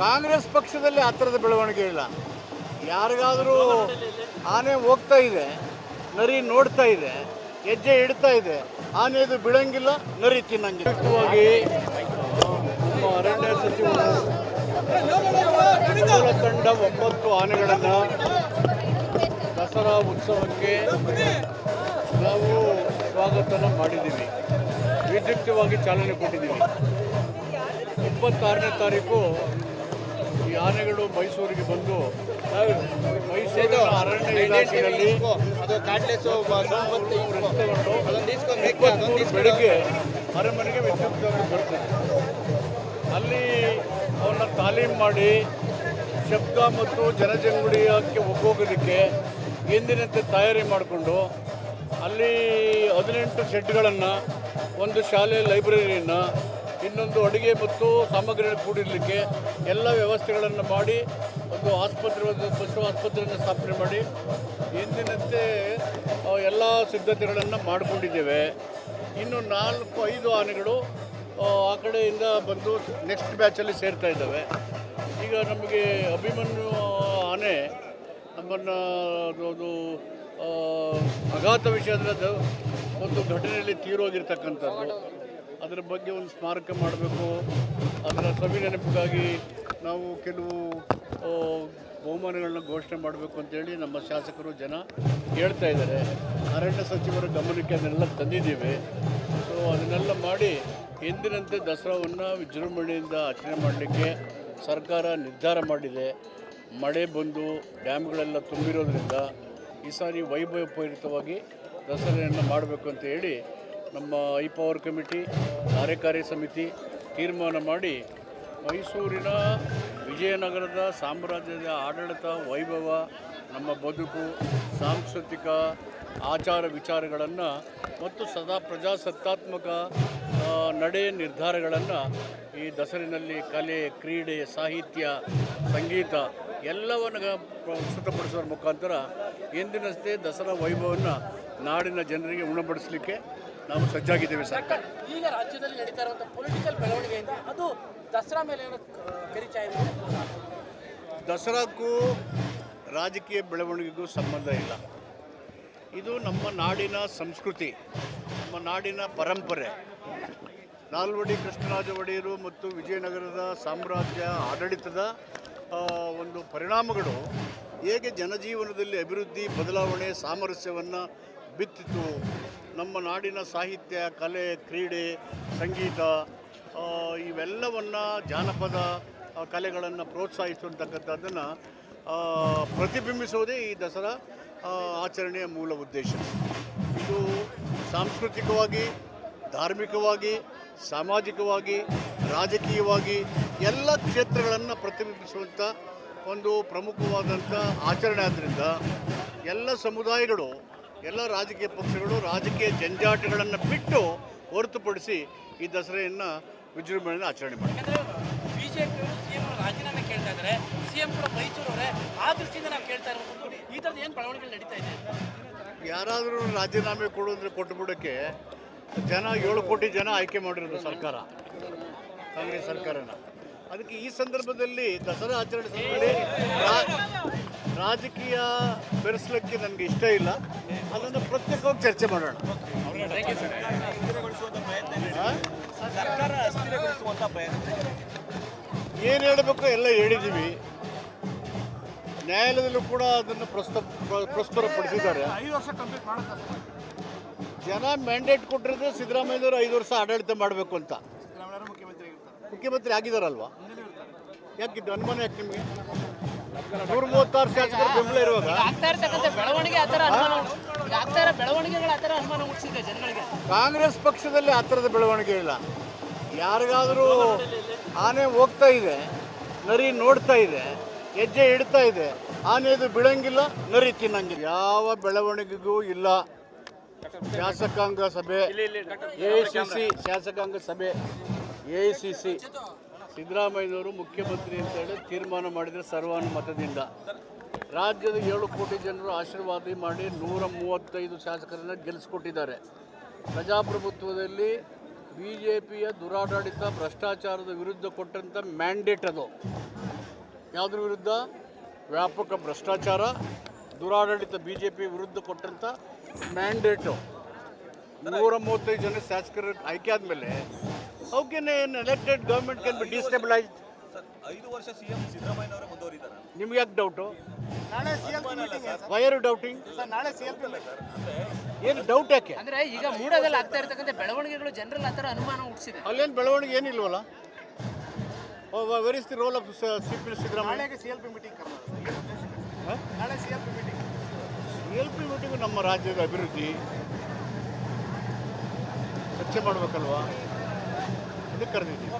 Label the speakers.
Speaker 1: ಕಾಂಗ್ರೆಸ್ ಪಕ್ಷದಲ್ಲಿ ಆ ಬೆಳವಣಿಗೆ ಇಲ್ಲ. ಯಾರಿಗಾದರೂ ಆನೆ ಹೋಗ್ತಾ ಇದೆ, ನರಿ ನೋಡ್ತಾ ಇದೆ, ಹೆಜ್ಜೆ ಇಡ್ತಾ ಇದೆ, ಆನೆದು ಬಿಡಂಗಿಲ್ಲ ನರಿ ತಿನ್ನಂಗಿಲ್ಲ. ಅರಣ್ಯ ಸಚಿವರು ತಂಡ ಒಂಬತ್ತು ಆನೆಗಳನ್ನು ದಸರಾ ಉತ್ಸವಕ್ಕೆ ನಾವು ಸ್ವಾಗತನ ಮಾಡಿದ್ದೀವಿ. ವಿದ್ಯುಕ್ತವಾಗಿ ಚಾಲನೆ ಕೊಟ್ಟಿದ್ದೀವಿ. ಇಪ್ಪತ್ತಾರನೇ ತಾರೀಕು ಈ ಆನೆಗಳು ಮೈಸೂರಿಗೆ ಬಂದು ಮೈಸೂರು ಅರಣ್ಯ ಇಲಾಖೆಯಲ್ಲಿ ಬೆಳಿಗ್ಗೆ ಅರಮನೆಗೆ ವಿದ್ಯುತ್ ಬರ್ತದೆ ಅಲ್ಲಿ ಅವನ್ನ ತಾಲೀಮ್ ಮಾಡಿ ಶಬ್ದ ಮತ್ತು ಜನಜಂಗುಡಿಯಕ್ಕೆ ಒಗ್ಗೋಗೋದಕ್ಕೆ ಎಂದಿನಂತೆ ತಯಾರಿ ಮಾಡಿಕೊಂಡು ಅಲ್ಲಿ ಹದಿನೆಂಟು ಶೆಡ್ಗಳನ್ನು ಒಂದು ಶಾಲೆ ಲೈಬ್ರರಿಯನ್ನು ಇನ್ನೊಂದು ಅಡುಗೆ ಮತ್ತು ಸಾಮಗ್ರಿಗಳು ಕೂಡಿರಲಿಕ್ಕೆ ಎಲ್ಲ ವ್ಯವಸ್ಥೆಗಳನ್ನು ಮಾಡಿ ಒಂದು ಆಸ್ಪತ್ರೆ ಒಂದು ಪಶು ಆಸ್ಪತ್ರೆಯನ್ನು ಸ್ಥಾಪನೆ ಮಾಡಿ ಎಂದಿನಂತೆ ಎಲ್ಲ ಸಿದ್ಧತೆಗಳನ್ನು ಮಾಡಿಕೊಂಡಿದ್ದೇವೆ. ಇನ್ನು ನಾಲ್ಕು ಐದು ಆನೆಗಳು ಆ, ಕಡೆಯಿಂದ ಬಂದು ನೆಕ್ಸ್ಟ್ ಬ್ಯಾಚಲ್ಲಿ ಸೇರ್ತಾ ಇದ್ದಾವೆ. ಈಗ ನಮಗೆ ಅಭಿಮನ್ಯು ಆನೆ ನಮ್ಮನ್ನು ಅದು ಅಂದರೆ ಅದು ಒಂದು ಘಟನೆಯಲ್ಲಿ ತೀರೋಗಿರ್ತಕ್ಕಂಥದ್ದು. ಅದರ ಬಗ್ಗೆ ಒಂದು ಸ್ಮಾರಕ ಮಾಡಬೇಕು. ಅದರ ಸವಿ ನೆನಪಿಗಾಗಿ ನಾವು ಕೆಲವು ಬಹುಮಾನಗಳನ್ನ ಘೋಷಣೆ ಮಾಡಬೇಕು ಅಂತೇಳಿ ನಮ್ಮ ಶಾಸಕರು ಜನ ಹೇಳ್ತಾ ಇದ್ದಾರೆ. ಅರಣ್ಯ ಸಚಿವರ ಗಮನಕ್ಕೆ ಅದನ್ನೆಲ್ಲ ತಂದಿದ್ದೀವಿ. ಸೊ ಅದನ್ನೆಲ್ಲ ಮಾಡಿ ಎಂದಿನಂತೆ ದಸರಾವನ್ನು ವಿಜೃಂಭಣೆಯಿಂದ ಆಚರಣೆ ಮಾಡಲಿಕ್ಕೆ ಸರ್ಕಾರ ನಿರ್ಧಾರ ಮಾಡಿದೆ. ಮಳೆ ಬಂದು ಡ್ಯಾಮ್ಗಳೆಲ್ಲ ತುಂಬಿರೋದ್ರಿಂದ ಈ ಸಾರಿ ವೈಭವಪೂರಿತವಾಗಿ ದಸರೆಯನ್ನು ಮಾಡಬೇಕು ಅಂತ ಹೇಳಿ ನಮ್ಮ ಐ ಪವರ್ ಕಮಿಟಿ, ಕಾರ್ಯಕಾರಿ ಸಮಿತಿ ತೀರ್ಮಾನ ಮಾಡಿ ಮೈಸೂರಿನ ವಿಜಯನಗರದ ಸಾಮ್ರಾಜ್ಯದ ಆಡಳಿತ ವೈಭವ, ನಮ್ಮ ಬದುಕು, ಸಾಂಸ್ಕೃತಿಕ ಆಚಾರ ವಿಚಾರಗಳನ್ನು ಮತ್ತು ಸದಾ ಪ್ರಜಾಸತ್ತಾತ್ಮಕ ನಡೆ ನಿರ್ಧಾರಗಳನ್ನು ಈ ದಸರಿನಲ್ಲಿ ಕಲೆ, ಕ್ರೀಡೆ, ಸಾಹಿತ್ಯ, ಸಂಗೀತ ಎಲ್ಲವನ್ನು ಪ್ರಸ್ತುತಪಡಿಸುವ ಮುಖಾಂತರ ಎಂದಿನಷ್ಟೇ ದಸರಾ ವೈಭವವನ್ನು ನಾಡಿನ ಜನರಿಗೆ ಉಣಬಡಿಸಲಿಕ್ಕೆ ನಾವು ಸಜ್ಜಾಗಿದ್ದೇವೆ ಸರ್.
Speaker 2: ಈಗ ರಾಜ್ಯದಲ್ಲಿ ನಡೀತಾ ಇರುವಂಥ ಪೊಲಿಟಿಕಲ್ ಬೆಳವಣಿಗೆಯಿಂದ ಅದು ದಸರಾ ಮೇಲೆ ಏನೋ ಕರಿಚಾಯ
Speaker 1: ದಸರಾಕ್ಕೂ ರಾಜಕೀಯ ಬೆಳವಣಿಗೆಗೂ ಸಂಬಂಧ ಇಲ್ಲ. ಇದು ನಮ್ಮ ನಾಡಿನ ಸಂಸ್ಕೃತಿ ನಮ್ಮ ನಾಡಿನ ಪರಂಪರೆ. ನಾಲ್ವಡಿ ಕೃಷ್ಣರಾಜ ಒಡೆಯರು ಮತ್ತು ವಿಜಯನಗರದ ಸಾಮ್ರಾಜ್ಯ ಆಡಳಿತದ ಒಂದು ಪರಿಣಾಮಗಳು ಹೇಗೆ ಜನಜೀವನದಲ್ಲಿ ಅಭಿವೃದ್ಧಿ ಬದಲಾವಣೆ ಸಾಮರಸ್ಯವನ್ನು ಬಿತ್ತಿತು ನಮ್ಮ ನಾಡಿನ ಸಾಹಿತ್ಯ, ಕಲೆ, ಕ್ರೀಡೆ, ಸಂಗೀತ ಇವೆಲ್ಲವನ್ನು ಜಾನಪದ ಕಲೆಗಳನ್ನು ಪ್ರೋತ್ಸಾಹಿಸುವಂತಕ್ಕಂಥದ್ದನ್ನು ಪ್ರತಿಬಿಂಬಿಸುವುದೇ ಈ ದಸರಾ ಆಚರಣೆಯ ಮೂಲ ಉದ್ದೇಶ. ಇದು ಸಾಂಸ್ಕೃತಿಕವಾಗಿ, ಧಾರ್ಮಿಕವಾಗಿ, ಸಾಮಾಜಿಕವಾಗಿ, ರಾಜಕೀಯವಾಗಿ ಎಲ್ಲ ಕ್ಷೇತ್ರಗಳನ್ನು ಪ್ರತಿಬಿಂಬಿಸುವಂಥ ಒಂದು ಪ್ರಮುಖವಾದಂಥ ಆಚರಣೆ ಆದ್ದರಿಂದ ಎಲ್ಲ ಸಮುದಾಯಗಳು ಎಲ್ಲ ರಾಜಕೀಯ ಪಕ್ಷಗಳು ರಾಜಕೀಯ ಜಂಜಾಟಗಳನ್ನು ಬಿಟ್ಟು ಹೊರತುಪಡಿಸಿ ಈ ದಸರೆಯನ್ನು ವಿಜೃಂಭಣೆಯಿಂದ ಆಚರಣೆ ಮಾಡ್ತಾರೆ.
Speaker 2: ಬಿಜೆಪಿ ಬಿಜೆಪಿಯವರು ಸಿಎಂ ರಾಜೀನಾಮೆ ಕೇಳ್ತಾ ಇದ್ದಾರೆ ಸಿಎಂ ಕೂಡ ಮೈಸೂರವರೇ. ಆ ದೃಷ್ಟಿಯಿಂದ ನಾವು ಕೇಳ್ತಾ ಇರೋದು ಈ ಥರದ ಏನು ಬೆಳವಣಿಗೆ ನಡೀತಾ ಇದೆ?
Speaker 1: ಯಾರಾದರೂ ರಾಜೀನಾಮೆ ಕೊಡು ಅಂದರೆ ಕೊಟ್ಟುಬಿಡೋಕ್ಕೆ ಜನ ಏಳು ಕೋಟಿ ಜನ ಆಯ್ಕೆ ಮಾಡಿರೋದು ಸರ್ಕಾರ. ಕಾಂಗ್ರೆಸ್ ಸರ್ಕಾರನ. ಅದಕ್ಕೆ ಈ ಸಂದರ್ಭದಲ್ಲಿ ದಸರಾ ಆಚರಣೆ ಸಂದರ್ಭದಲ್ಲಿ ರಾಜಕೀಯ ಬೆರೆಸಲಿಕ್ಕೆ ನನಗೆ ಇಷ್ಟ ಇಲ್ಲ. ಅದನ್ನು ಪ್ರತ್ಯೇಕವಾಗಿ ಚರ್ಚೆ ಮಾಡೋಣ. ಏನು ಹೇಳಬೇಕು ಎಲ್ಲ ಹೇಳಿದ್ದೀವಿ ನ್ಯಾಯಾಲಯದಲ್ಲೂ ಕೂಡ ಅದನ್ನು ಪ್ರಸ್ತುತ ಪ್ರಸ್ತುತ ಪ್ರಸ್ತುತಪಡಿಸಿದ್ದಾರೆ. ಜನ ಮ್ಯಾಂಡೇಟ್ ಕೊಟ್ಟಿರೋದು ಸಿದ್ದರಾಮಯ್ಯವರು ಐದು ವರ್ಷ ಆಡಳಿತ ಮಾಡಬೇಕು ಅಂತ.
Speaker 3: ಮುಖ್ಯಮಂತ್ರಿ
Speaker 1: ಆಗಿದಾರಲ್ವಾ? ಯಾಕೆ ಅನುಮಾನ ಯಾಕೆ ನಿಮಗೆ? ಮೂವತ್ತಾರು ಶಾಸಕರು ಬೆಂಬಲ ಇರುವಾಗ
Speaker 2: ಆಗ್ತಾ ಇರ್ತಕ್ಕಂಥ ಬೆಳವಣಿಗೆ ಆ ಥರ ಅನುಮಾನ ಈಗ ಆಗ್ತಾ ಇರೋ ಬೆಳವಣಿಗೆಗಳು ಆ ಥರ ಅನುಮಾನ ಹುಟ್ಟಿಸಿದೆ ಜನಗಳಿಗೆ?
Speaker 1: ಕಾಂಗ್ರೆಸ್ ಪಕ್ಷದಲ್ಲಿ ಆ ಥರದ ಬೆಳವಣಿಗೆ ಇಲ್ಲ. ಯಾರಿಗಾದರೂ ಆನೆ ಹೋಗ್ತಾ ಇದೆ ನರಿ ನೋಡ್ತಾ ಇದೆ ಹೆಜ್ಜೆ ಇಡ್ತಾ ಇದೆ ಆನೆದು ಬಿಡಂಗಿಲ್ಲ ನರಿ ತಿನ್ನಂಗಿಲ್ಲ. ಯಾವ ಬೆಳವಣಿಗೆಗೂ ಇಲ್ಲ. ಶಾಸಕಾಂಗ ಸಭೆ ಎ ಸಿ ಸಿ ಶಾಸಕಾಂಗ ಸಭೆ ಎ ಸಿ ಸಿ. ಸಿದ್ದರಾಮಯ್ಯನವರು ಮುಖ್ಯಮಂತ್ರಿ ಅಂತ ಹೇಳಿ ತೀರ್ಮಾನ ಮಾಡಿದರೆ ಸರ್ವಾನುಮತದಿಂದ. ರಾಜ್ಯದ ಏಳು ಕೋಟಿ ಜನರು ಆಶೀರ್ವಾದ ಮಾಡಿ ನೂರ ಮೂವತ್ತೈದು ಶಾಸಕರನ್ನು ಗೆಲ್ಲಿಸ್ಕೊಟ್ಟಿದ್ದಾರೆ ಪ್ರಜಾಪ್ರಭುತ್ವದಲ್ಲಿ ಬಿ ಜೆ ಪಿಯ ದುರಾಡಳಿತ, ಭ್ರಷ್ಟಾಚಾರದ ವಿರುದ್ಧ ಕೊಟ್ಟಂಥ ಮ್ಯಾಂಡೇಟ್ ಅದು. ಯಾವುದ್ರ ವಿರುದ್ಧ? ವ್ಯಾಪಕ ಭ್ರಷ್ಟಾಚಾರ, ದುರಾಡಳಿತ ಬಿ ಜೆ ಪಿ ವಿರುದ್ಧ ಕೊಟ್ಟಂಥ ಮ್ಯಾಂಡೇಟು. ನೂರ ಮೂವತ್ತೈದು ಜನ ಶಾಸಕರ ಆಯ್ಕೆ ಆದಮೇಲೆ how can an elected government can be destabilised
Speaker 4: sir ಐದು ವರ್ಷ ಸಿಎಂ ಸಿದ್ದರಾಮಯ್ಯನವರೇ ಮುಂದುವರಿದಾರೆ
Speaker 1: ನಿಮ್ಗೆ ಯಾಕೆ ಡೌಟು
Speaker 3: ನಾಳೆ C L P meeting
Speaker 1: why are doubting
Speaker 3: sir ನಾಳೆ ಸಿ ಎಲ್ ಪಿ
Speaker 1: ಏನು ಡೌಟ್ ಯಾಕೆ?
Speaker 2: ಅಂದ್ರೆ ಈಗ ಮೂಡದಲ್ಲಿ ಆಗ್ತಾ ಇರ್ತಕ್ಕಂಥ ಬೆಳವಣಿಗೆಗಳು ಜನರಲ್ಲಿ ಆ ಥರ ಅನುಮಾನ ಹುಟ್ಟಿಸಿದೆ.
Speaker 1: ಅಲ್ಲೇನು ಬೆಳವಣಿಗೆ ಏನಿಲ್ವಲ್ಲ? Where is the role of C P Siddaramaiah?
Speaker 3: ನಾಳೆಗೆ ಸಿ ಎಲ್ ಪಿ ಮೀಟಿಂಗ್ ನಾಳೆ C L P meeting
Speaker 1: L P meeting ನಮ್ಮ ರಾಜ್ಯದ ಅಭಿವೃದ್ಧಿ. ಚರ್ಚೆ ಮಾಡಬೇಕಲ್ವಾ? ಅದಕ್ಕೆ ಕರೆದಿದ್ದೀವಿ